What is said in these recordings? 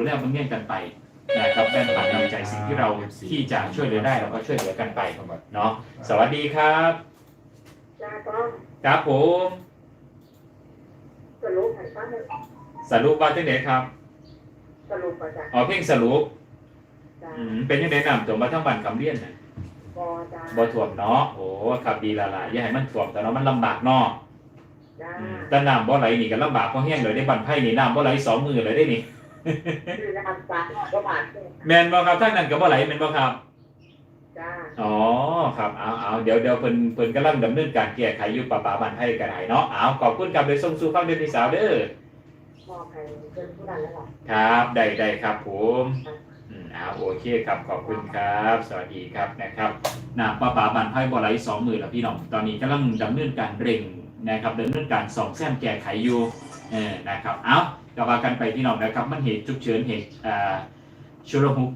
ดูแลมันเงี้ยกันไปนะครับแบ่งปันนำใจสิ่งที่เราที่จะช่วยเหลือได้เราก็ช่วยเหลือกันไปเนาะสวัสดีครับจ้าต้องครับผมสรุปให้ฟังเลยสรุปว่าจังไดครับสรุปมาจ้ะอ๋อเพ่งสรุปจ้าอืมเป็นยังไงนำตัวมาทั้งบ้านคำเลี้ยนน่ะบอจ้าบ่ถ่วมเนาะโอ้ครับดีละล่ะอย่าให้มันถ่วมแต่เนาะมันลำบากเนาะจ้าอืมแต่น้ำบ่ไหลนี่ก็ลำบากเพราะแห้งเลยได้บันไผ่นี่น้ำบ่ไหลสองมือเลยได้นี่ คือน้ำตาก็บาดเลยแมนบ่ครับท่านนั้นก็บ่ไหลแมนบ่ครับ จ้าอ๋อครับเอาเอาเดี๋ยวเดี๋ยวเพิ่นเพิ่นกำลังดำเนินการแก้ไขอยู่ป่าป่าบ้านไผ่ก็ได้เนาะเอาขอบคุณครับโดยส่งสู่ฟังเด้อพี่สาวเด้อมอบให้เพื่อนผู้นั้นแล้วหรอครับได้ได้ครับผมอืมเอาโอเคครับขอบคุณครับ สวัสดีครับนะครับน้ำป่าป่าบ้านไผ่บ่ไหลสองมือแล้วพี่น้องตอนนี้กำลังดำเนินการเร่งนะครับดำเนินการส่องแซมแก้ไขอยู่เออนะครับเอา ก็ว่ากันไปพี่น้องนะครับ มันเหตุฉุกเฉินเหตุอ่าชุลมุก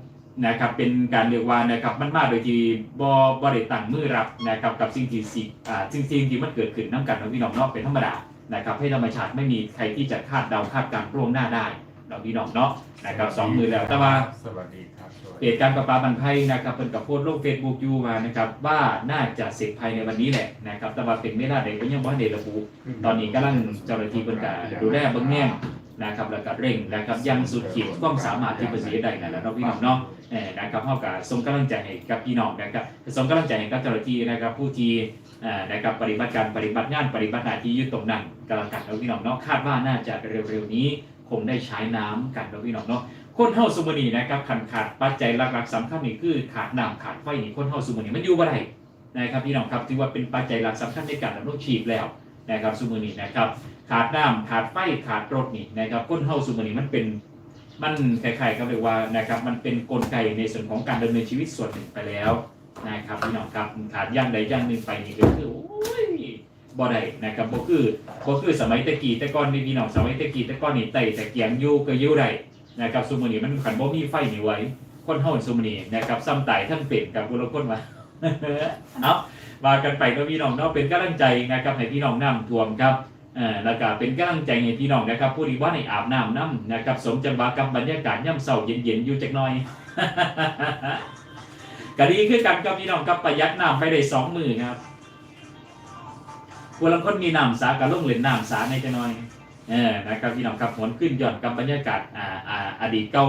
นะครับเป็นการเรียกว่านะครับมันมาโดยที่บ่บ่ได้ตั้งมือรับนะครับกับสิ่งที่สิอ่าสิ่งสิ่งที่มันเกิดขึ้นน้ำกันของพี่น้องเนอกเป็นธรรมดานะครับให้ธรรมชาติไม่มีใครที่จะคาดเดาคาดการณ์ล่วงหน้าได้เราพี่น้องเนาะนะครับสองมือแล้วแต่ว่าสวัสดีครับสวัสเหดีตุการณ์ประปาบันไพนะครับเป็นกับโพสต์ลงเฟซบุ๊กอยู่มานะครับว่าน่าจะเสร็จภายในวันนี้แหละนะครับแต่ว่าเป็นไม่ได้เลยก็ยังบ่ได้ระบุตอนนี้กำลังเจ้าหน้าที่เพิ่นก็ดูแลเบิ่งแง่ง นะครับแล้วก็เร่งนะครับยังสุดขีดความสามารถที่เพิ่นสิเฮ็ดได้นั่นแหละเนาะพี่น้องเนาะนะครับเฮาก็ส่งกำลังใจให้กับพี่น้องนะครับส่งกำลังใจให้กับเจ้าหน้าที่นะครับผู้ที่นะครับปฏิบัติการปฏิบัติงานปฏิบัติหน้าที่ยู่ตรงนั้นกำลังกันเนาพี่น้องเนาะคาดว่าน่าจะเร็วๆนี้คงได้ใช้น้ำกันเนาพี่น้องเนาะคนเฮาซุมนีนะครับขันขาดปัจจัยหลักๆสำคัญนี่คือขาดน้ำขาดไฟนี่คนเฮาซุมนีมันอยู่บ่ได้นะครับพี่น้องครับถือว่าเป็นปัจจัยหลักสำคัญในการดำรงชีพแล้วนะครับซูมือนี้นะครับ ขาดน้ำขาดไฟขาดรถนี่นะครับก้นเฮาซูมือนี้มันเป็นมันคล้ายๆกับเรียกว่านะครับมันเป็นกลไกในส่วนของการดำเนินชีวิตส่วนหนึ่งไปแล้วนะครับพี่น้องครับขาดย่างใดย่างหนึ่งไปนี่ก็คือโอ้ยบ่ได้นะครับบ่คือบ่คือสมัยตะกี้ต่ก่อนนี่พี่น้องสมัยตะกี้ต่ก่อนนี่ไต่แต่เกียงอยู่ก็อยู่ได้นะครับซูมือนี้มันขันบ่มีไฟนี่ไว้คนเฮาซูมือนี้นะครับซ้ำไต่ทั้งเป็นกับบุรุษคนว่าเอาว่ากันไปก็พี่น้องเนาะเป็นกำลังใจนะครับให้พี่น้องน้ำท่วมครับ แล้วก็เป็นกำลังใจให้พี่น้องนะครับ ผู้ที่ว่าในอาบน้ำน้ำนะครับสมจังหวะกับบรรยากาศย่ำเสาเย็นๆอยู่จักหน่อยก็ดีคือกันกับพี่น้องกับประหยัดน้ำไปได้สองมือครับผู้ลังคนมีน้ำสากับลงเล่นน้ำสาในจักหน่อยเออนะครับพี่น้องครับหวนขึ้นหย่อนกับบรรยากาศอ่าอ่าอดีตเก่า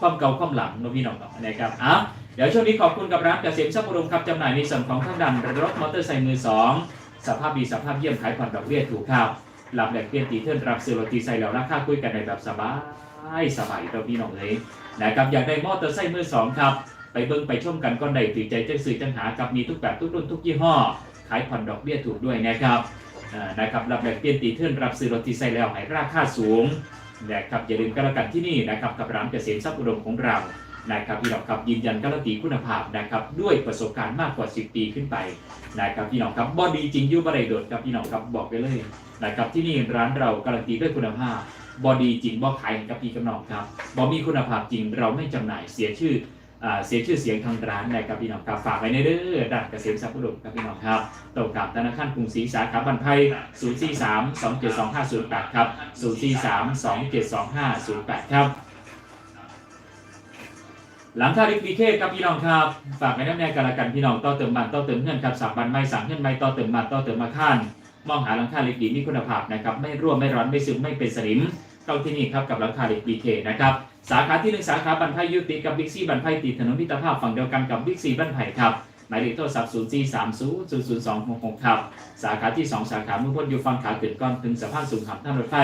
ความเก่าความหลังนะพี่น้องนะครับอะเดี๋ยวช่วงนี้ขอบคุณกับร้านเกษมทรัพย์อุมครับจำหน่ายในส่วนของทางด้านรถมอเตอร์ไซค์มือสอง สภาพดีสภาพเยี่ยมขายผ่อนดอกเบี้ยถูกครับหลับแหลกเปลี่ยนตีเทิร์นรับซื้อรถตีไซค์แล้วราคาคุยกันในแบบสบายสบายเราพี่น้องเลยนะครับอยากได้มอเตอร์ไซค์มือสองครับไปเบิ่งไปชมกันก้อนใดติดใจจังซื้อจังหากับมีทุกแบบทุกรุ่นทุกยี่ห้อขายผ่อนดอกเบี้ยถูกด้วยนะครับนะครับรับแหลกเปลี่ยนตีเทิร์นรับซื้อรถตีไซค์แล้วให้ราคาสูงนะครับอย่าลืมกันละกันที่นี่นะครับกับร้านเกษมทรัพย์อุดมของเรา นะครับพี่น้องครับยืนยันการันตีคุณภาพนะครับด้วยประสบการณ์มากกว่า 10 ปีขึ้นไปนะครับพี่น้องครับบอดีจริงยุ่บะไรโดดครับพี่น้องครับบอกไปเลยนะครับที่นี่ร้านเราการันตีด้วยคุณภาพบอดีจริงบอขายให้กับพี่กับน้องครับบอมีคุณภาพจริงเราไม่จำหน่ายเสียชื่อเสียชื่อเสียงทางร้านนะครับพี่น้องครับฝากไว้ในเด้อด้านเกษมทรัพย์อุดมครับพี่น้องครับตรงกับธนาคารกรุงศรีสาขาบันไพ043 272 508 ครับ 043 272 508 ครับ หลังคาริบีเคครับพี่น้องครับฝากไว้น้ำแน่กันละกันพี่น้องต่อเติมบันต่อเติมเงื่อนครับสับบันไม่สั่งเงื่อนไม่ต่อเติมบันต่อเติมมาข้านมองหาหลังคาลิดีมีคุณภาพนะครับไม่รั่วไม่ร้อนไม่ซึมไม่เป็นสนิมเข้าที่นี่ครับกับหลังคาลิบีเคนะครับสาขาที่หนึ่งสาขาบันไพยุติกับบิ๊กซีบันไพติดถนนมิตรภาพฝั่งเดียวกันกับบิ๊กซีบันไพครับหมายเลขโทรศัพท์0 4 3 0 0 0 2 6 6ครับสาขาที่ 2 สาขาเมื่อพ้นอยู่ฝั่งขาขึ้นก่อนถึงสะพานสูงขับท่ารถไฟ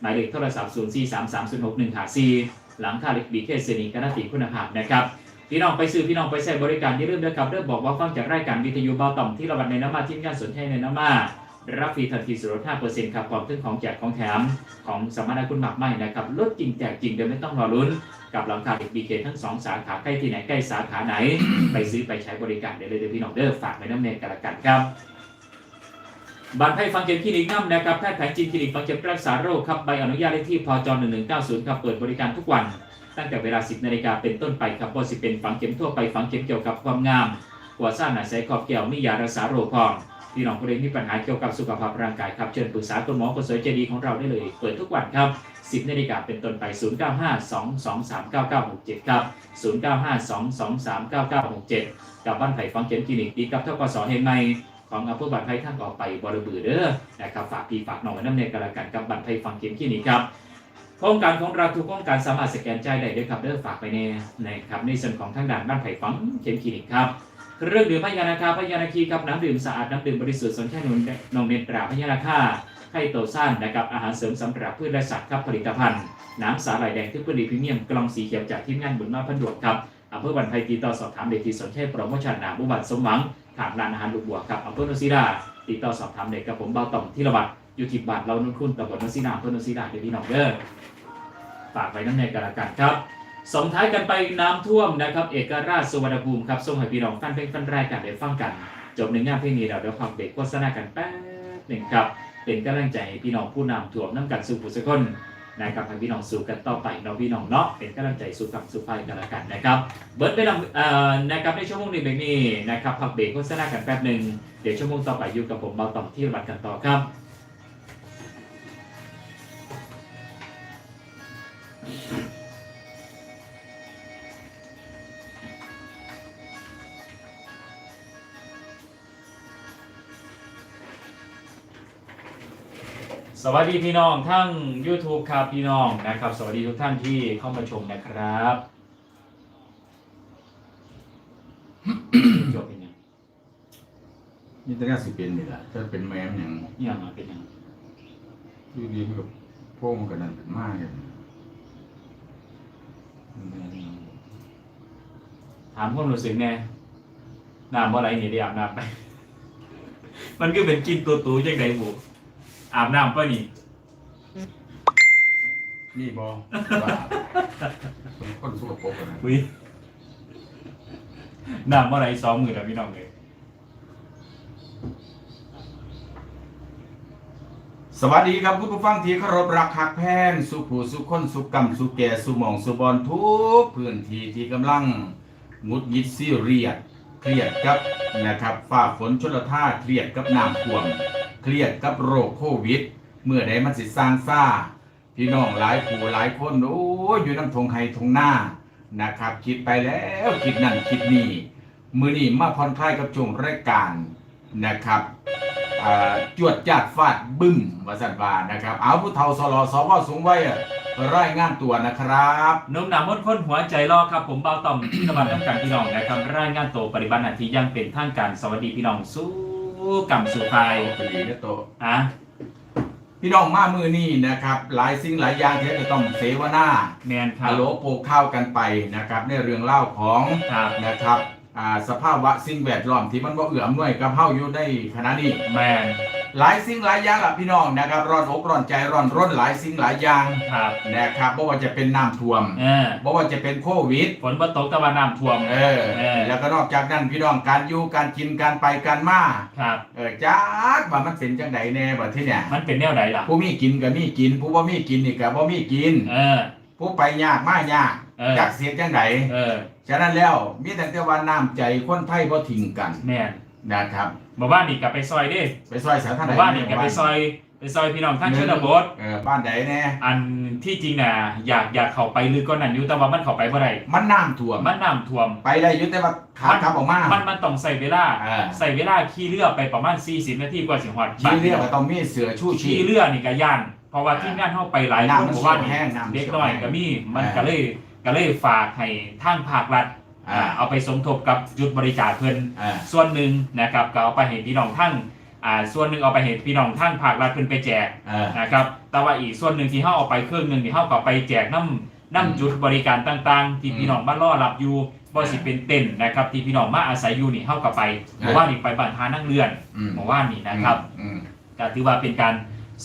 หมายเลขโทรศัพท์0 4 3 3 0 6 1 5 4 หลังคาลิบีเคเซนีการันตีคุณภาพนะครับพี่น้องไปซื้อพี่น้องไปใช้บริการอย่าลืมนะครับเริ่มบอกว่าฟังจากรายการวิทยุเบาต่อมที่ระบัดในน้ำมาทีมงานสนใจในน้ำมารับฟรีทันทีสุดลด5%ครับพร้อมถึงของแจกของแถมของสมนาคุณหมากไม่นะครับลดจริงแจกจริงโดยไม่ต้องรอลุ้น กับหลังคาเด็กบีเคทั้งสองสาขาใกล้ที่ไหนใกล้สาขาไหน ไปซื้อไปใช้บริการได้เลยเดี๋ยวพี่น้องเด้อฝากไว้น้ำเนกันละกันครับ บัตรไพ่ฟังเข็มคลินิกน้ำนะครับแพทย์แผนจีนคลินิกฟังเข็มรักษาโรคครับใบอนุญาตเลขที่พจ1190ครับเปิดบริการทุกวัน ตั้งแต่เวลา 10นาฬิกาเป็นต้นไปครับว่าสิเป็นฝังเข็มทั่วไปฝังเข็มเกี่ยวกับความงามหัวซ่านหนาใสขอบแก้วมียารักษาโรคพร้อมพี่น้องผู้ใดมีปัญหาเกี่ยวกับสุขภาพร่างกายครับเชิญปรึกษาคุณหมอคนสวยใจดีของเราได้เลย เปิดทุกวันครับ 10นาฬิกาเป็นต้นไป 0952239967 ครับ 0952239967 กับบ้านไผ่ฟังเข็มคลินิกดีกับทกสแห่งใหม ของอำเภอบัตรไผ่ทางออกไปบริบือเด้อนะครับฝากพี่ฝากน้องไว้น้ำเนยกันละกันกับบัตรไผ่ฟังเข็มคลินิกครับโครงการของเราทุกโครงการสามารถสแกนจ่ายได้ด้วยครับเด้อฝากไปในนะครับในส่วนของทางด้านบ้านไผ่ฟังเข็มคลินิกครับเครื่องดื่มพญานาคาพญานาคีครับน้ำดื่มสะอาดน้ำดื่มบริสุทธิ์สนแค่นนนองเนตราพญานาคาไข่โตซ่านนะครับอาหารเสริมสำหรับพืชและสัตว์ครับผลิตภัณฑ์ น้ำสาหร่ายแดงทึบผลิตพรีเมียมกล่องสีเขียวจากทีมงานบุญมาพันดวกครับอำเภอบันไพติดต่อสอบถามเด็กที่สนใจโปรโมชั่นนาบุบัตสมหวัง ถามร้านอาหารลูกบัวครับอำเภอโนนศิลาติดต่อสอบถามเด็กกับผมเบาต่อมที่ระบัดอยู่ที่บาทเรานุ่นคุณตำบลโนนศิลาอำเภอโนนศิลาเดี๋ยวพี่น้องเด้อฝากไว้น้ำในกันละกันครับส่งท้ายกันไปน้ำท่วมนะครับ เอกราชสุวรรณภูมิครับส่งให้พี่น้องฟันเพลงฟันรายการได้ฟังกัน จบหนึ่งงานเพลงนี้เราเดี๋ยวพักเบรกโฆษณากันแป๊บหนึ่งครับ เป็นกำลังใจให้พี่น้องผู้นำถ่วมน้ำกันสู่ผู้สกคน นะครับให้พี่น้องสู้กันต่อไปเนาะพี่น้องเนาะเป็นกำลังใจสู้กับสู้ไปกันละกันนะครับเบิร์ดไปลำเอ่อนะครับในชั่วโมงนี้เบรกนี้นะครับพักเบรกโฆษณากันแป๊บหนึ่งเดี๋ยวชั่วโมงต่อไปอยู่กับผมเบาต่อมที่รัดกันต่อครับ สวัสดีพี่น้องทั้ง YouTube ครับพี่น้องนะครับ สวัสดีทุกท่านที่เข้ามาชมนะครับจบเป็นยังนี่แต่น่าสิเป็นนี่แหละถ้าเป็นแม่มอย่างยังอะเป็นยังอยู่ดีมันกับพวกมันกันนั่นเป็นมากเลยถามความรู้สึกไงน้ำอะไรนี่ได้อาบน้ำไป มันก็เป็นกินตัวตูยังไงบุ อาบน้ำป่ะนี่นี่บอว่าสมคนสุขภาพกันนะอุ้ยน้ำอะไรสองมือแล้วพี่น้องเลยสวัสดีครับคุณผู้ฟังที่เคารพรักหักแพงสุขผู้สุขคนสุขกรรมสุขแก่สุขหมองสุบอลทุกพื้นที่ที่กำลังหงุดหงิดซีเรียสเครียดกับนะครับฝ่าฝนชลท่าเครียดกับน้ำท่วม เครียดกับโรคโควิด เมื่อใดมันสิสร้างซ่า พี่น้องหลายผู้หลายคนโอ้ยอยู่น้ำทงไฮทงหน้านะครับ คิดไปแล้วคิดนั่นคิดนี่มือนี้มาผ่อนคลายกับช่วงรายการนะครับจวดจาดฟาดบึ้มวาสันวานะครับ เอาผู้เฒ่าสลอสวสูงไว้อะรายงานตัวนะครับนุ่มหนามดค้นหัวใจรอครับ ผมเบาต่อมที่ตะวันต้องการพี่น้องนะครับรายงานตัวปฏิบัติหน้าที่ยังเป็นทางการสวัสดีพี่น้องสู้ กรรมสู่ภายไปดีนะโต อะพี่น้องมามือนี้นะครับ หลายสิ่งหลายอย่างที่จะต้องเสวนาแมนครัฮับ ลโหลโปกข้าวกันไปนะครับ ในเรื่องเล่าวของครับ นะครับ อ่าสภาพวะสิ่งแวดล้อมที่มันบ่เอื้ออำนวยกับเฮาอยู่ในขณะนี้ แมนหลายสิ่งหลายอย่างล่ะพี่น้องนะครับร้อนอกร้อนใจร้อนร้นหลายสิ่งหลายอย่างครับนะครับบ่ว่าจะเป็นน้ำท่วมเออบ่ว่าจะเป็นโควิด ฝนบ่ตกตะวันน้ำท่วม เออ เออ แล้วก็นอกจากนั้นพี่น้องการอยู่การกินการไปการมา ครับ เออจักว่ามันเป็นจังไดแน่บัดทีเนี่ยมันเป็นแนวไหนล่ะ ผู้มีกินก็มีกิน ผู้บ่มีกินนี่ก็บ่มีกิน เออ ผู้ไปยากมายากเออ จักเสียจังไดเออ ฉะนั้นแล้วมีแต่แต่ว่าน้ำใจคนไทยบ่ทิ้งกันแมนนะครับ บอกว่านี่กลับไปซอยดิไปซอยสาธารบณะอกว่านี่กลับไปซอยไปซอยพี่น้องท่านชนบท เออบ้านใดแน่อันที่จริงน่ะอยากอยากเข้าไปลึกก็นั่นอยู่แต่ว่ามันเข้าไปบ่ได้มันน้ำท่วมมันน้ำท่วม ไปได้อยุแต่ว่าขาขับออกมามันมันต้องใส่เวลาเออใส่เวลาขี่เรือไปประมาณ 40 นาทีกว่าสิฮอดขี่เรือก็ต้องมีเสือชูชีขี่พ เรือนี่ก็ย่านเพราะว่าที่งานเฮาไปหลายคนน้ำมันบอกว่าแห้งน้ำเด็กน้อยก็มีมันเออก็เลย ก็เลยฝากให้ทางภาครัฐอ่า เอาไปสมทบกับจุดบริจาคเพิ่นเออส่วนหนึ่งนะครับก็เอาไปให้พี่น้องทั้งอ่าส่วนหนึ่งเอาไปให้พี่น้องทั้งภาครัฐเพิ่นไปแจกเออนะครับแต่ว่าอีกส่วนหนึ่งที่เฮาเอาไปเครื่องหนึงที่เฮาก็ไปแจกน้ำน้ำจุดบริการต่างๆ ที่อืมพี่น้องมารอรับอยู่บ่สิเป็นเต็นท์นะครับที่พี่น้องมาอาศัยอยู่นี่เฮาก็ไปเมื่อวานนี่ไปบ้านทานั่งเรือนอืมเมื่อวานนี่นะครับอืม ก็ถือว่าเป็นการ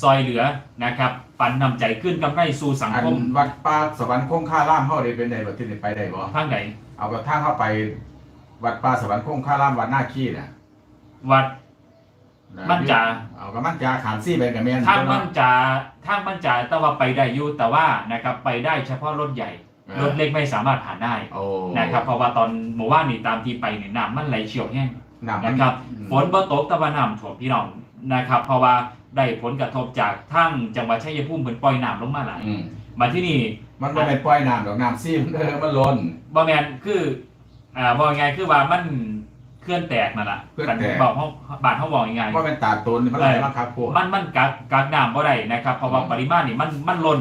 ซอยเหลือนะครับปันนำใจขึ้นกำไรสู่สังอันคมวัดป่าสวรรค์คงค่าล่ามเฮาได้เป็นไดบ่ที่นี่ไปได้บ่ทางไหนเอากระทั่งเข้าไป วัดป่าสวรรค์คงค่าล่ามวัดหน้าขี้น่ะวัดะมั่นจาเอากับมันจาขามซี่ไปกับแม่นทางมั่นจาทางมั่นจาแต่ว่าไปได้อยู่แต่ว่านะครับไปได้เฉพาะรถใหญ่ เอรอถเล็กไม่สามารถผ่านได้โอ้นะครับเพราะว่าตอนเมื่อวานนี่ตามที่ไปเนี่ยน้ำมันไหลเฉียวแห้ง น้ำมันะครับอืมฝนบ่ตกแตะวันน้ำท่วมพี่น้องนะครับ เพราะว่า ได้ผลกระทบจากทั้งจังหวัดชัยภูมิเพิ่นปล่อยน้ำลงมาหลายอืมมาที่นี่มันไม่ได้ปล่อยน้ำดอกน้ำซีมันเออมันล้น บ่แม่นคืออ่าบ่ไงายคือว่ามันเคลื่อนแตกนั่นล่ะเคลื่อนแตก บอกเฮาบ้านเฮาบอกยังไงว่าเป็นตาตนมันไหลมาครับพวก มันมันกักกักน้ำบ่ได้นะครับเพราะว่าอืม ปริมาณนี่มันมันล้น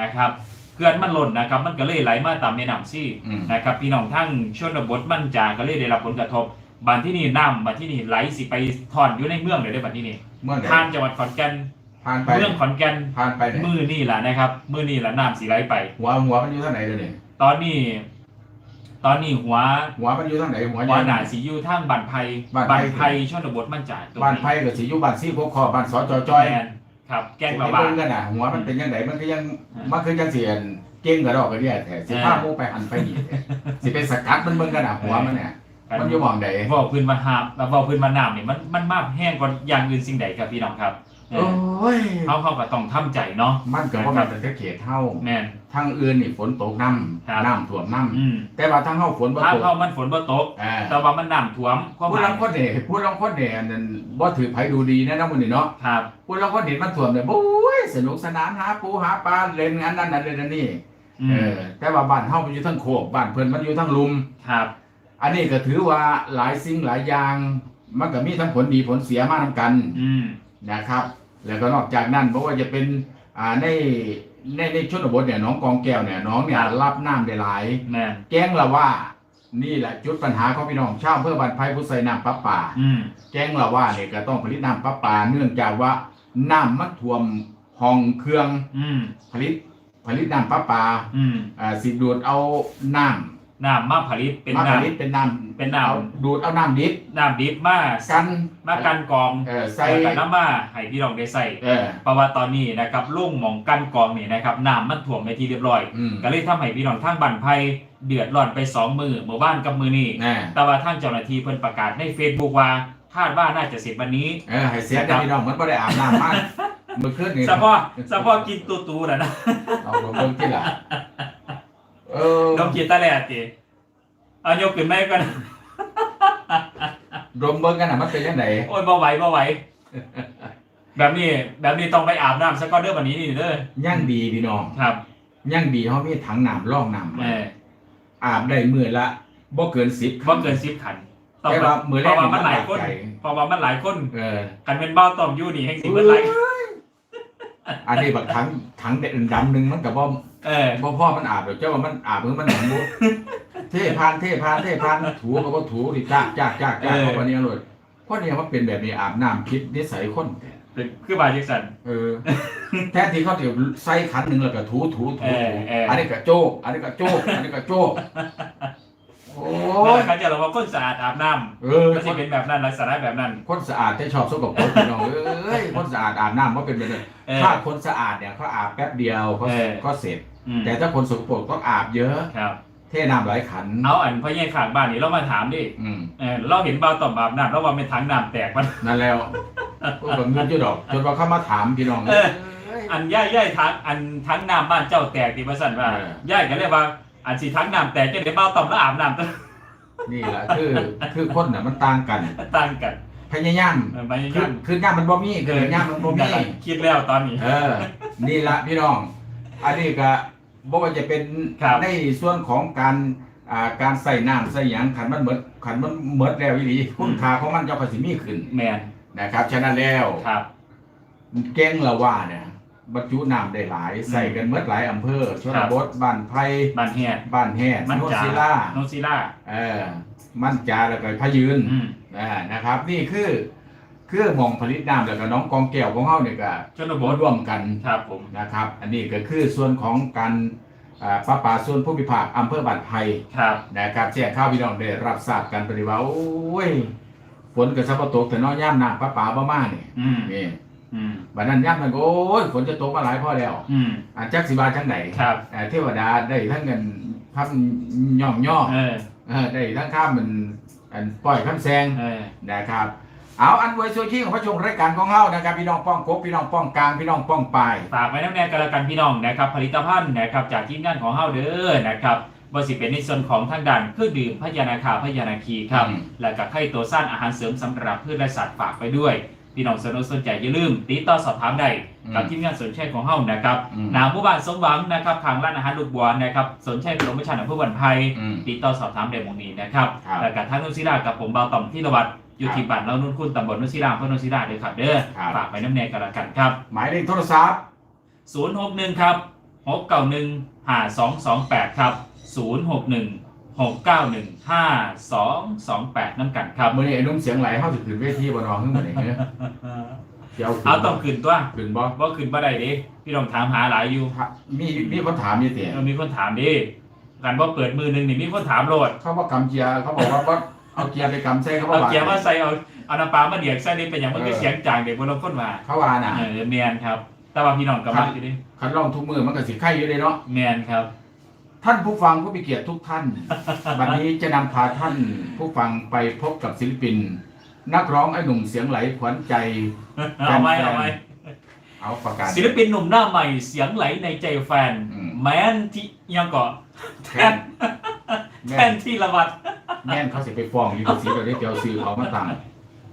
นะครับเขื่อนมันล้นนะครับ มันก็เลยไหลมาตามแม่น้ำซี่อืม นะครับพี่น้องทั้งชนบทมันจาก็เลยได้รับผลกระทบ บ้านที่นี่น้ำบ้านที่นี่ไหลสิไปทอนอยู่ในเมืองเลยได้อบ้านที่นี่เมื่อไหร่ทางจังหวัดขอนแก่นผ่านไปเมืองขอนแก่นผ่านไปเนี่ยมือนี่แหละนะครับ มือนี่แหละน้ำสีไหลไป หัวหัวมันอยู่ทางไหนเลยเนี่ยตอนนี้ ตอนนี้หัวหัวมันอยู่ทางไหนหัวหัวใญ่หนาสีอยู่ทางบ้านไผ่บ้านไผ่ไผ่ชนบทมันจากตรงบ้านไผ่กับสีอยู่บ้านซี่พวกคอบ้านสอจอยจอยแมนครับ แกล้งเห็ระนบาดเบิ่งกันน่ะหัวมันเป็นยังไงมันก็ยังอ่ามัมันคือยังเสียนเก่งกระดอกกระเดี่ยแต่สิอ่าพาโมไปหันไปนี่สิเป็นสกัดมันเบิ่งกันน่ะหัวมันเนี่ย มันอยู่หม่องใดบอกพื้นมาหาบแล้วบอกพื้นมาน้ำนี่มันมันมากแห้งกว่าอย่างอื่นสิ่งใดครับพี่น้องครับเอโอ้อยเขาเขาก็ต้องทำใจเนาะ มันก็บ่แม่นแต่เขตเฮาแมนทางอื่นนี่ฝนตกน้ครับำน้ำท่วมน้ำอืมแต่ว่าทางเฮาฝนบ่ถ้าตกเขามันฝนบ่ตก อ่าแต่ว่ามันน้ำท่วมความหผู้มาลัยงคนเนี่ยผู้ลังคนเนี่ยอันนั้นบ่ถือไผดูดีแนะนำมื้อนี้เนาะครับผู้ลังคนเห็นมันท่วมเนี่ยโอ้ยสนุกสนานหาปูหาปลาเล่นอันนั้นอันนี้อันนี้อืเอมอแต่ว่าบ้านเฮามันอยู่ทั้งโคกบ้านเพิ่นมันอยู่ทั้งลุม ครับ อันนี้ก็ถือว่าหลายสิ่งหลายอย่าง มันก็มีทั้งผลดีผลเสียมานํกันอืมนะครับ แล้วก็นอกจากนั้นเพราะว่าจะเป็นอ่าในในในชนบทเนี่ยหน้องกองแก้วเนี่ยหน้องเนี่ยรับน้ำได้หลาย แมนแจ้งละว่า นี่แหละจุดปัญหาของพี่น้องชาวอำเพื่อบ้านไผ่ผู้ใส่น้ำประปา อืมแจ้งละว่าเนี่ยก็ต้องผลิตน้ำประปาเนื่องจากว่าน้ำมันท่วมห้องเครื่องอืมผลิตผลิตน้ำประปาอืมอ่าสิดูดเอาน้ น้ำมาผลิตเป็นำมาผน้ลิตเป็นน้ำเป็นน้ำ อาดูดเอาน้ำดิบำน้ำดิบมากันมากันกรองเออใส่แล้วก็น้ำมาให้พี่น้องได้ใส่เออเพราะว่าตอนนี้นะครับลุ่งหมองกันกรองนี่นะครับน้ำมันท่วมไปที่เรียบร้อย อืมก็เลยทำให้พี่น้องทางบ้านไผ่เดือดร้อนไปสองมือหมู่บ้านกับมือนี่แน่แต่ว่าทางเจ้าหน้าที่เพิ่นประกาศใน Facebook ว่าคาดว่าน่าจะเสร็จวันนี้ เออให้เสียได้พี่น้องมันไม่ได้อาบน้ำมากเมื่อคืนนี่สะพอสะพอกินตูตูน่ะนะ เอาลงเบิ่งที่ละ เออดมกินตะแลดติเอายกขึ้นไหมก่อนดมเบิ่งกันน่ะมันเป็นยังไงโอ้ยบ่ไหวบ่ไหวแบบนี้แบบนี้ต้องไปอาบน้ำสักก้อนเด้อวันนี้นี่เด้อยังดีพี่น้องครับยังดีเฮามีถังน้ำรองน้ำเอออาบได้มื้อละบ่เกิน10บ่เกินสิบขันต้องแต่ว่ามื้อแรเพกราะว่ามันหลายคนใจเพราะว่ามันหลายคนเออกันเป็นเบ้าต้มอยู่นี่แห่งสิมันหลายอันนี้บักถังถังดำหนึงมันก็บ่ เออบ่พอมันอาบดอกเจ้าว่ามันอาบมือมันหนบ่เทพานเทพานเทพานถูก็บ่ถูดิจากจากจากจากเพราะว่านี้เลยคนนี้มันเป็นแบบนี้อาบน้ำคิดนิสัยคนเป็นคือบาจิกสันเออแทนที่เขาจะใส่ขันหนึ่งแล้วก็ถูถูถูเออเอออัอันนี้ก็โจกอันนี้ก็โจกอันนี้ก็โจกโอ้โอ้ยยเขาจะเราว่าคนสะอาดอาบน้เออำก็คสินเป็นแบบนั้นลักษณะแบบนั้น คนสะอาดแต่ชอบสกปรกพี่น้องเอ้ยคนสะอาดอาบน้ำว่าเป็นแบบนั้นเออถ้าคนสะอาดเนี่ยเขาอาบแป๊บเดียวเขาเออก็เสร็จ อืมแต่ถ้าคนสกปรกต้องอาบเยอะ ครับเทน้ำหลายขันเอาอันพ่อใหญ่ข้างบ้านนี่เรามาถามดิอืมเออเราเห็นเบ้าต้มอาบน้ำเราว่าเป็นถังน้ำแตกมัน นั่นแล้วพวกแบบเงินจุดดอก จนว่าเขามาถามพี่น้อง เออเอ้ยอันย่ายย่ายทังอันทั้งน้ำบ้านเจ้าแตกที่ประสันว่าเออย่ายก็เลยว่าอันสิทั้งน้ำแตกจะได้เบ้าต้มแล้วอาบน้ำต้องนี่แหละคือคือคนน่ะมันต่างกันต่างกันพยายามเออไม่คืยัองคือย่ามมันบ่มีคือย่ามมันบ่มี คิดแล้วตอนนี้ เออ นี่ละพี่น้อง อันนี้ก็บอกว่าจะเป็นครับในส่วนของการอ่าการใส่น้ำใส่หยังขันมันเหมือนขันมันเหมือนแล้วอีหลีคุณค่าของมันเจ้าก็สิมีขึ้นแมนนะครับฉะนั้นแล้วครับ แก้งละว่าเนี่ยบรรจุน้ำได้หลายใส่กันเมื่อหลายอำเภอชนบทบ้านไผ่บ้านเฮียบ้านแห่มันโนนจาศิลาโนซิล่าเออมันจาแล้วก็พะยืนอืมอ่านะครับ นี่คือ คือหมองผลิตน้ำแล้วก็น้องกองแก้วของเฮาเนี่ยก็ชนบทร่วมกันครับผมนะครับ อันนี้ก็คือส่วนของการอ่าประปาส่วนผู้พิพากอำเภอบ้านไผ่ครับนะครับแจ้งข้าวพี่น้องได้รับทราบกันปฏิว่าโอ้ยฝนกับซับปะตกแต่น้อยย่ำน้ำประปาบ้ามานี่อืมนี่อืมบัดนั้นย่ำมันก็โอ้ยฝนจะตกมาหลายพ่อแล้วอืมอาจักสิบาจังไหนครับเอ่อเทวดาได้ทั้งเงินพับย่องย่อเออเออได้ทั้งข้ามมันอันปล่อยคำแซงเออนะครับ เอาอันไว้โซเชียลของพระชงรายการของเฮานะครับพี่น้องป้องกบพี่น้องป้องกลางพี่น้องป้องปลายฝากไว้น้ำแน่กันละกันพี่น้องนะครับผลิตภัณฑ์นะครับจากทีมงานของเฮาเด้อนะครับว่าสิเป็นในส่วนของทางด้านเครื่องดื่มพยานาคาพยานาคีครับอืมและกับไข่ตัวสั้นอาหารเสริมสำหรับพืชและสัตว์ฝากไปด้วยพี่น้องสนสนใจอย่าลืมติดต่อสอบถามได้กับทีมงานสนใจของเฮานะครับอืมหนาหมู่บ้านสมหวังนะครับทางร้านอาหารลูกบัวนะครับสนใจโปรโมชั่นอำเภอบันไพอืมติดต่อสอบถามได้หมองนี้นะครับครับและกับท่านนุศิรากับผมเบาต่อมที่ระวัด อยู่ที่บ้านเรานุ่นคุณตำบลนุศิราอำเภอนุศิราเด้อครับเด้อครับ ฝากไว้น้ำแนงกันละกันครับ หมายเลขโทรศัพท์ 061 ครับ 691 5228 ครับ 061 691 5228 น้ำกันครับ มื้อนี้ไอ้หนุ่มเสียงไหลเฮาสิขึ้นเวทีบ่น้องขึ้นมาได้เด้อเดี๋ยวขึ้นเอาต้องขึ้นตัวขึ้นบ่บ่ขึ้นบ่ได้เดิพี่ต้องถามหาหลายอยู่มีมีคนถามอยู่ติเออมีคนถามดิกันว่าเปิดมือหนึ่งนี่มีคนถามโหลด เขาบอกกำเกียร์เขาบอกว่าบ่ เอาเกียร์ไปกำใส่เขาบ่เอาว่าเกียร์มาใส่เอาเอาน้ำปลามาเดียกใส่นี่เป็นอย่างมันก็เสียงจางเด็กบนรถคนมาเขาว่าน่ะเออเมียนครับ แต่ว่าพี่น้องกำลังอยู่ดิคันร้องทุกมือมันก็สิไข่อยู่เลยเนาะเมียนครับ ท่านผู้ฟังผู้มีเกียรติทุกท่านวันนี้จะนำพาท่านผู้ฟังไปพบกับศิลปิน นักร้องไอ้หนุ่มเสียงไหลขวัญใจเอาไหมเอาไหมเอาประกาศศิลปินหนุ่มหน้าใหม่เสียงไหลในใจแฟนอืมแมนที่ยังเกาะแท แม่นนแทแม่นนที่ละวัดแม่นเขาสิไปฟ้องอยู่กับสีเดี๋ยวนี้เดี๋ยวซื้อเขามาตั้ง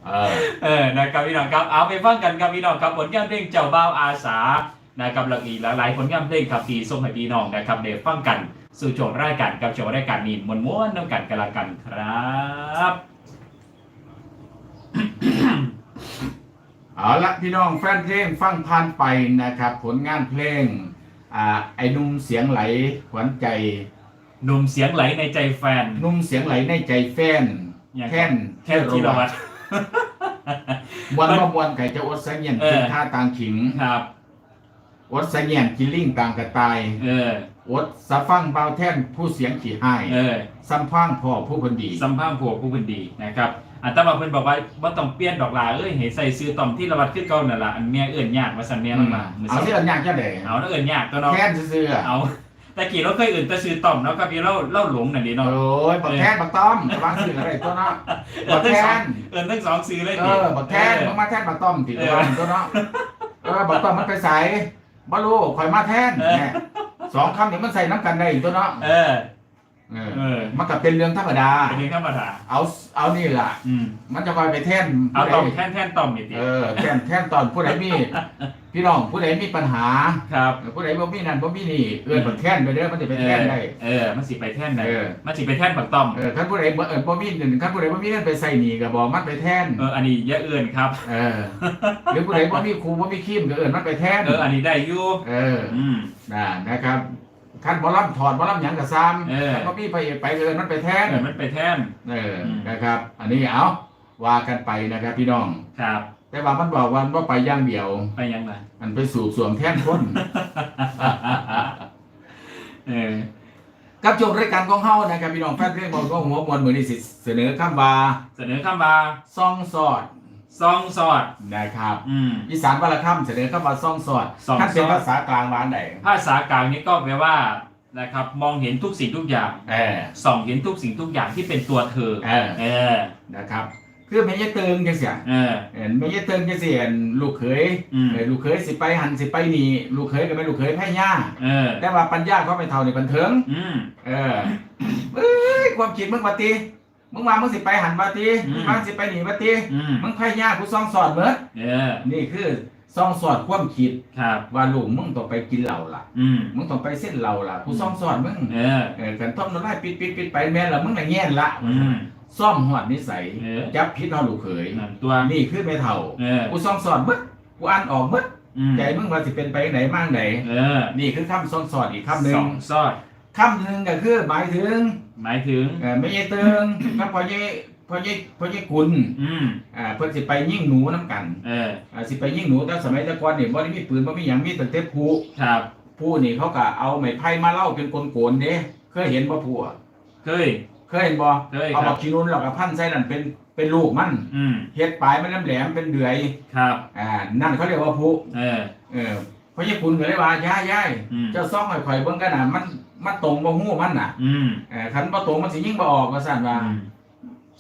เออ เออนะครับพี่น้องครับเอาไปฟังกันครับพี่น้องครับผลงานเพลงเจ้าบ่าวอาสานะครับหลากอีกหลายๆผลงานเพลงครับที่ส่งให้พี่น้องนะครับเดี๋ยวฟังกันสู่โจทย์รายการกับโจทย์รายการนี้มวนม้วนๆน้ำกันกันละกันครับ เอาละพี่น้องแฟนเพลงฟังผ่านไปนะครับ ผลงานเพลงอ่าไอ้หนุ่มเสียงไหลขวัญใจ หนุ่มเสียงไหลในใจแฟนหนุ่มเสียงไหลในใจแฟนอย่างแท่นแท่นธีรวัตรมวนบ่มวนไก่จะอดสะเงียนเออกินท่าต่างขิงครับอดสะเงียนกินลิงต่างกระต่ายเอออดสะฟังเบาแท่นผู้เสียงขี้หายเออซ้ำพังพ่อผู้คนดีสัมภาษณ์ผัวผู้เป็นดีนะครับอันตมาเพิ่นบอกว่าบ่ต้องเปลี่ยนดอกลาเอ้ยเห็นใส่ซื้อต่อมที่ระวัดขึ้นเก่านั่นล่ะอันเมียเอื้อนยากว่าซั่นเมียมันมามื้อเอาเช้าที่อันยากแค่ไหนเอาแล้วเอื้อนยากตัวเนาะแท่นซื่อๆอะเอา แต่กี่เราเคยเอื่นแต่ซื้อต่อมเนาะครับพี่เราเล่าหลงนั่นนี่เนาะ โอ้ยบักแท่นบักต้อมบางสื่ออะไรตัวเนาะบักแท่นเอื่นทั้งสองซื้อเลยเออบักแท่นมึงมาแท่นบักต้อมติดตัวตัวเนาะเออบักต้อมมันไปใส่บ่รู้ข่อยมาแท่นแหม่สองคำนี่มันใส่น้ำกันได้อีกตัวเนาะ เออ เออเออมันก็เป็นเรื่องธรรมดา เป็นเรื่องธรรมดา เอาเอานี่ล่ะ อืมมันจะคอยไปแท่นเอาผู้ต่อมใดแท่นแท่นต่อมนี่ติเออแท่นแท่นตอนผู้ใดมี พี่น้องผู้ใดมีปัญหาครับผู้ใดบ่มีนั่นบ่มีนี่เอื้อนบักแท่นไปเด้อมันจะไปแท่นได้ เออ มันสิไปแท่นได้เออ มันสิไปแท่นบักต่อมเออคันผู้ใดบ่เออบ่มีเงินคันผู้ใดบ่มีเงินไปใส่หนี้ก็บอกมันไปแทนเอออันนี้อย่าเอื่นครับ เออหรือผู้ใดบ่มีครูบ่มีครีมก็เอิ้นมันไปแทนเออ อันนี้ได้อยู่เอออืม น่ะนะครับ คันบ่รับถอดบ่รับหยังก็ซ้ำเออคันบ่มีไปไปก็เอิ้นมันไปแทนเออมันไปแท่นเอออม นะครับ อันนี้เอาว่ากันไปนะครับ พี่น้อง ครับ แต่ว่ามันบอกว่าบ่ไปอย่างเดียว ไปยังไง มันไปสู่สวมแทนคน เออ กับชมรายการของเฮานะครับพี่น้องแฟนเพลงบอกว่าหัวมวลมื้อนี้สิเสนอคำว่าเสนอคำว่าซ่องสอด ซองสอด นะครับ อืม อีสานวรรณคำเสนอคำว่าซ่องสอดซ่องสอด ถ้าเป็นภาษากลางว่าอันใดภาษากลางนี้ก็แปลว่านะครับ มองเห็นทุกสิ่งทุกอย่างเออ ส่องเห็นทุกสิ่งทุกอย่างที่เป็นตัวเธอ เออ เออ นะครับ คือแม่ยายเติงจังซี่เออ เห็นแม่ยายเติงจังซี่เห็นลูกเขยอืม เออลูกเขยสิไปหันสิไปนี่ลูกเขยก็เป็นลูกเขยแพ่ย่าเออ แต่ว่าปัญญาเขาไปเท่าในบันเทิง อืม เออเอ้ยความคิดมึงบัติ มึงมามึงสิไปหันบัติอืม มึงมาสิไปนี่บัติอืมมึงแพ่ย่ากูซ่องสอดเหมือนเออนี่คือซ่องสอดความคิดครับ ว่าลูกมึงต้องไปกินเหล้าล่ะ อืมมึงต้องไปเส้นเหล้าล่ะกูซ่องสอดมึงเออเออกันต้มน้ำลายปิดปิดปิดไปแม่นละมึงละแง่นละอืมซ่อมหอดนิสัยเออจับพิษเอาลูกเขยนั่นตัวนี่คือไม่เท่าเออกูซ่องสอดมึดกูอ่านออกมึดอืมใจมึงว่าสิเป็นไปไหนมั่งไหน เออนี่คือคำซ่องสอดอีกคำหนึ่สงองซอด คำหนึ่งก็คือหมายถึงหมายถึง เอ่อไม่ใช่เติงกับพ่อใหญ่พ่อใหญ่พ่อใหญ่กุลอืมอ่าเพิ่นสิไปยิงหนูน้ำกันเออ อ่าสิไปยิงหนูแต่สมัยแตะก่อนนี่บ่ได้มีปืนบ่มีหยังมีแต่เทปผู้ครับ ผู้นี่เขาก็เอาไม้ไผ่มาเล่าเป็นโกนๆเด้เคยเห็นบ่ผู้อะเคย เคยเห็นบ่เคยเอาครับับ กขี้นุนแล้วก็พันใส่นั่นเป็นเป็นลูกมันอืม เฮ็ดปลายมันแหลมๆเป็นเดือยครับ อ่านั่นเขาเรียกว่าผู้เออ เออ พ่อใหญ่กุลก็เลยว่าย้ายย้ายอืม เจ้าซ่องให้ข่อยเบิ่งกันน่ะมันมันตรงบ่ฮู้มันน่ะอืมเออคันบ่ตรงมันสิยิงบ่ออกว่าซั่นว่าอืม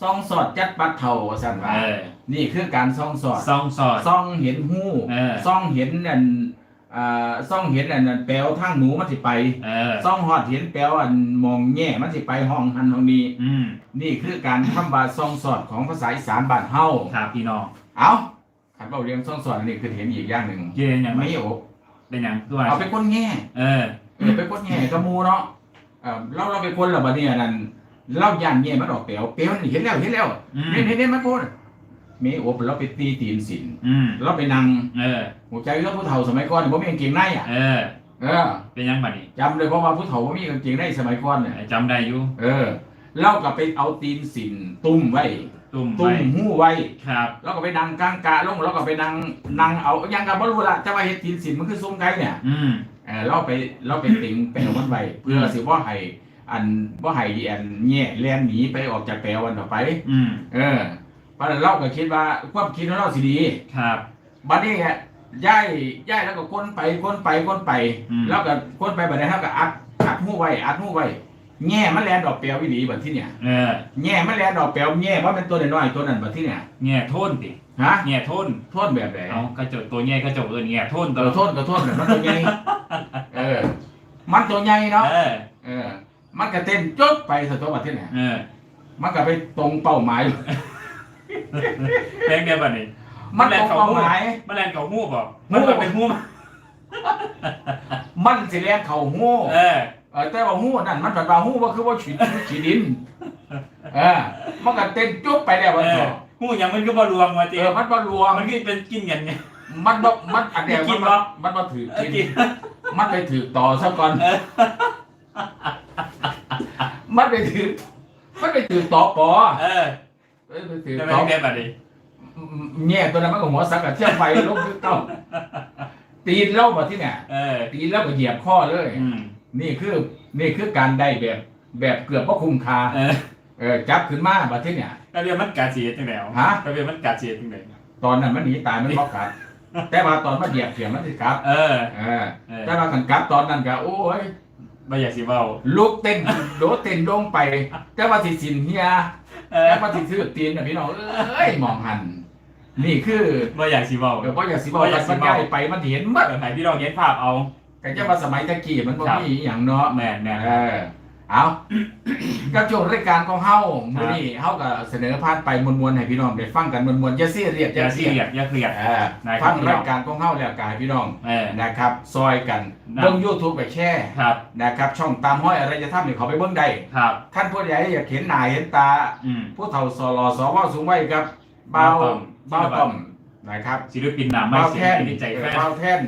ซ่องสอดจัดบัดเท่าว่าซั่นว่า เออนี่คือการซ่องสอด ซองสอด ซ่องเห็นหูเออ ซ่องเห็นนั่นอ่าซ่องเห็นอันนั้นแปลวทางหนูมันสิไป เออซ่องฮอดเห็นแปลวอันมองแง่มันสิไปห้องหันห้องนี้ อืมนี่คือการทำบาซ่องสอดของภาษาอีสานบ้านเฮาครับพี่น้องเอาขันเบาเรียงซ่องสอดอันนี้คือเห็นอีกอย่างหนึ่งเย็นอย่างไม่ไม่โอบ เป็นอย่างตัวเอาไปคนแง่เออเออไปคนแง่กระมูเนาะเออเราเราไปคนและบัดเนี้นั่นเราย่านแง่มันออกแปลวแปลวนี่เห็นแล้วเห็นแล้วอืมเห็นเห็นเห็นมันพูดไม่โอบเราไปตีตีนสินอืมเราไปนั่งเออหัวใจเราผู้เฒ่าสมัยก่อนผมมีกางเกงในอะเออเออ เป็นยังบัดนี้จำเลยเพราะว่าผู้เฒ่าผมมีกางเกงในสมัยก่อนเนี่ยจำได้อยู่เออเราก็ไปเอาตีนสินตุ้มไว้ ตุ่มตุ้ไว้มหู้ไว้ครับแล้วก็ไปนั่งกลางกะลงแล้วก็ไปนั่งนั่งเอายังกับบรู้ละจะว่าเฮ็ดตีนสินมันคือซุ้มไก่เนี่ย อืม เออเราไปเราไปติงแปลมันไว้เพื่อสิว่าให้อันว่าให้อันแง่แลนหนีไปออกจากแปลวันต่อไป อืมเออเพราะฉะนั้นเราก็คิดว่าความคิดของเราสิดีครับบัดนี้ฮะย้ายย้ายแล้วก็ค้นไปค้นไปค้นไป อืมแล้วก็ค้นไปบัดนี้เราก็อัดอัดหูไว้อัดหูไว้ แง่มันแลนดอกแปลวิลีบัดที่เนี่ยเออแง่มันแลนดอกแปลวแง่ว่าเป็นตัวน้อยๆตัวนั้นบัดที่เนี่ยแง่โทนติฮะแง่โทนโทษแบบไหนเอากระจกตัวแง่กระจกเอินแง่โทนเอตัวอโทษก็โทษแบบมันตัวใหญ่เออ มันตัวใหญ่เนาะเออเออ มันก็เต้นจุ๊บไปสตัวบัดที่เนี่ยเออมันก็ไปตรงเป้าหมาย แรงเดียวบัดนี้มันตรงเป้าหมาย มันแรงเก่าหู้บ่มันก็เป็นหู้มันสิแลนเข่าหูเออเออแต่ว่าหูนั่นมันแบบว่าหูว่าคือว่าฉีดฉีดดินเออมันก็เต้นจุ๊บไปแล้วเอวันอต่อหู้ยังมันก็บ่รวมว่าติเออมันบ่รวมมันคือเป็นกินกันไงมันบ่มันอันเดียวกิมันนบ่บ่มันบ่ถือเออกิกินนมันไปถือต่อซะก่อนเออมันไปถือมันไปถือต่อปอเออเออไปถือได้ไหมต่อแง่บัดนี้แง่ตัวนั้นมันก็หัวสักกับเทียบไฟลงคือเก่าตีนเล่ามาที่เนี่ยเออตีนแล้วก็เหยียบข้อเลยอืม นี่คือนี่คือการได้แบบแบบเกือบว่าคุ้มค่าเออเออจับขึ้นมาบัดที่เนี่ยก็เรียกมันกัดเสียจังได๋ฮะก็เรียกมันกัดเสียจังได๋ตอนนั้นมันหนีตายมันบอกกัดแต่ว่าตอนมาเหยียบเสียงมันสิครับเออเออเออแต่ว่าขันกลับตอนนั้นก็โอ้ยบ่อยากสิเว้าลุกเต้นโดดเต้นลงไป แต่ว่าสิสินเฮียเออแต่ว่าสิซื้อตีนนะพี่น้องเอ้ยมองหัน นี่คือบ่อยากสิเว้าเดี๋ยวพ่ออยากสิบอกบ่อยาว่ากสิมันเว้าใหญ่ไปมันเห็นหมัดเออให้พี่น้องเห็นภาพเอา กันจะว่าสมัยตะกี้มันบ่ครับมีอหย่างเนาะแม่นแม่นเออเอากับช่วงรายการของเฮามื้อนี้เฮาก็เสนอผ่านไปมวลๆให้พี่น้องได้ฟังกันมวลๆอย่าซีเรียสอย่าซีเรียสอย่าเครียด เออได้ครับฟังรายการของเฮาแล้วก็ให้พี่น้องเออ นะครับ ซอยกันนะ เบิ่ง YouTube ไปแชร์ครับนะครับช่องตามห้อยอะไรจะทำนี่เขาไปเบิ่งได้ครับ ท่านผู้ใดอยากเห็นหน้าเห็นตา อืม ผู้เฒ่าสลสวสูงวัยครับเบาเบาต้อม เบาต้อม นะครับศิลปินหน้าไม่เบาเสียแท่งนในใจแฟน เบาแท่น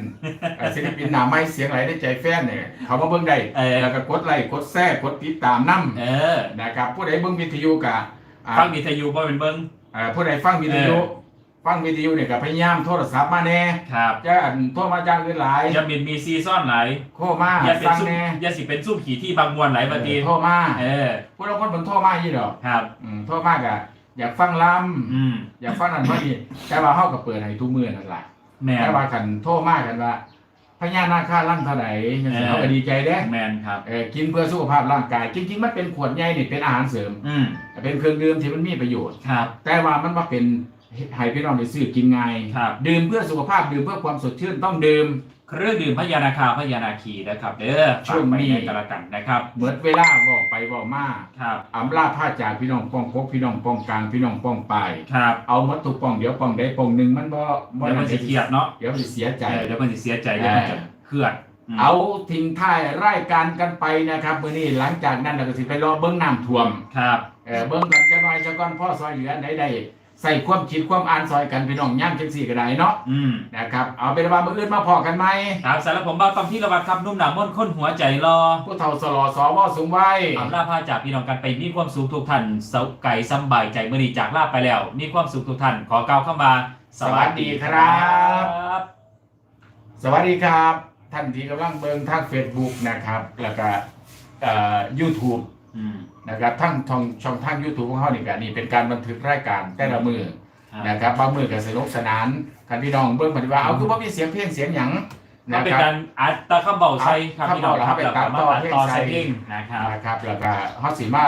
เอ่อศิลปินหน้าไม้เสียงไหลได้ใจแฟนเนี่ยเขามาเบิ่งได้เออ แล้วก็กดไลค์กดแชร์กดติดตามนํเออนะครับผู้ใดเบิ่งวิทยุกับอ่าฟังวิทยุบ่เป็นเบิ่งเอ่อผู้ใดฟังวิทยุ เออ ฟังวิทยุเนี่ยก็พยายามโทรศัพท์มาแน่ครับจะอันโทรมาจ้างอื่นหลายอย่ามีมีซีซ่อนหลายโทรมาอย่าเป็นฟังซุ่มแน่อย่าสิเป็นซุ่มขี่ที่บางมวนหลายบัดนี้โทรมาเออผู้ลางคนเพิ่นโทรมาอยู่ดอกครับ อืมโทรมากอะ อยากฟังลำอืมอยากฟังนั่นว่านี่แต่ว่าเฮาก็เปิดให้ทุกมื้อนั่นล่ะแม่นแต่ว่าคันโทรมากันว่าพญานาคาลั่นเท่าไหร่จังซี่เออ เฮาก็ดีใจเด้แม่นครับ เออกินเพื่อสุขภาพร่างกาย จริง ๆ มันเป็นขวดใหญ่นี่เป็นอาหารเสริม อืมเป็นเครื่องดื่มที่มันมีประโยชน์ ครับแต่ว่ามันมาเป็นให้พี่น้องได้ซื้อกินง่าย ครับ ดื่มเพื่อสุขภาพดื่มเพื่อความสดชื่นต้องดื่ม เครื่องดื่มพญานาคาพญานาคีนะครับเด้อช่วงนี้ฝากไปในกระกันนะครับเหมือนเวลาบอกไปบอกมาครับอำลาผ้าจากพี่น้องป้องพกพี่น้องป้องกลางพี่น้องป้องปลายครับเอาหมดทุกป้องเดี๋ยวป้องใดป้องหนึ่งมันบ่บ่เดี๋ยวมันจะเครียดเนาะเดี๋ยวมันสิเสียใจเออเดี๋ยวมันจะเสียใจเดี๋ยวมันจะเครียดมเอาทิ้งท้ายรายการกันไปนะครับมื้อนี้หลังจากนั้นเราก็สิไปรอเบิ่งน้ำท่วมครับเออเบิ่งกันจักหน่อยซะก่อนพ่อซอยเหลือได้ได้ ใส่ความคิดความอ่านซอยกันพี่น้องย่ามจังซี่ก็ได้เนาะอืมนะครับเอาเป็นว่ามื้ออื่นมาพอกันไหมครับสารบผมบ้าตอมที่ระวัดครับนุ่มหนามม้นค้นหัวใจรอผู้เฒ่าสลอสวสูงวัยอำลาพาจากพี่น้องกันไปมีความสุขทุกท่านเสาไก่สำบายใจเมื่อนี้จากลาไปแล้ว มีความสุขทุกท่านขอกล่าวเข้ามา สวัสดีครับบสวัสดีครับ ท่านที่กำลังเบิ่งทาง Facebook นะครับ แล้วก็เอ่อ YouTube อืม นะครับทั้งช่องช่องทาง YouTube ของเฮานี่ก็นี่เป็นการบันทึกรายการแต่ละมือครับนะครับบางมือก็สนุกสนานคันพี่น้องเบิ่งปฏิว่าเอาคือบ่มีเสียงเพลงเสียงหยังก็นะเป็นครับการอัดตะข้ามเบาใส่ครับครับพี่น้องครับเบาแล้วแล้ก็วมาก็ตัดต่อใส่ใส่เพลงนะครับนะครับแล้วก็เฮาสิมา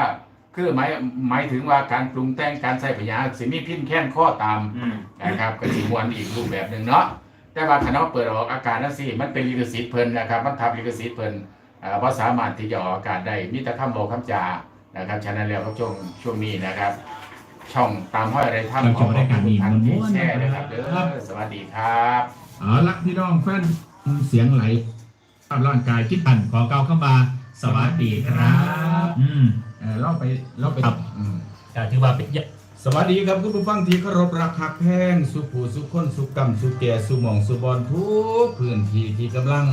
คือหมายหมายถึงว่าการปรุงแต่งการใส่พยาสิมีพินแค้นข้อตามอืมนะครับก็สิมวนอีกรูปแบบหนึงเนาะแต่ว่าถ้าเราเปิดออกอากาศนั่นสิมันเป็นลิขสิทธิ์เพิ่นนะครับมันทับลิขสิทธิ์เพิ่นเอ่อบ่สามารถที่จะออกอากาศได้มีแต่คำบอกคำจา นะครับฉะนั้นแล้วก็ช่วงช่วงนี้นะครับ ช่องตามห้อยอะไรท่านเราจะได้การมีท่านที่ม้วนๆแช่เลยครับเด้ครับอสวัสดีครับเอาละพี่น้องแฟนเสียงไหลตามร่างกายคิดตันขอเกาเข้ามาสวัสดีครับ อืมเออเราไปเราไปครับอืมก็ถือว่าเป็นสวัสดีครับคุณผู้ฟังที่เคารพรักหักแพงสุขผู้สุขคนสุขกรรมสุขแก่สุหมองสุบอลทุกพื้นที่ที่กำลัง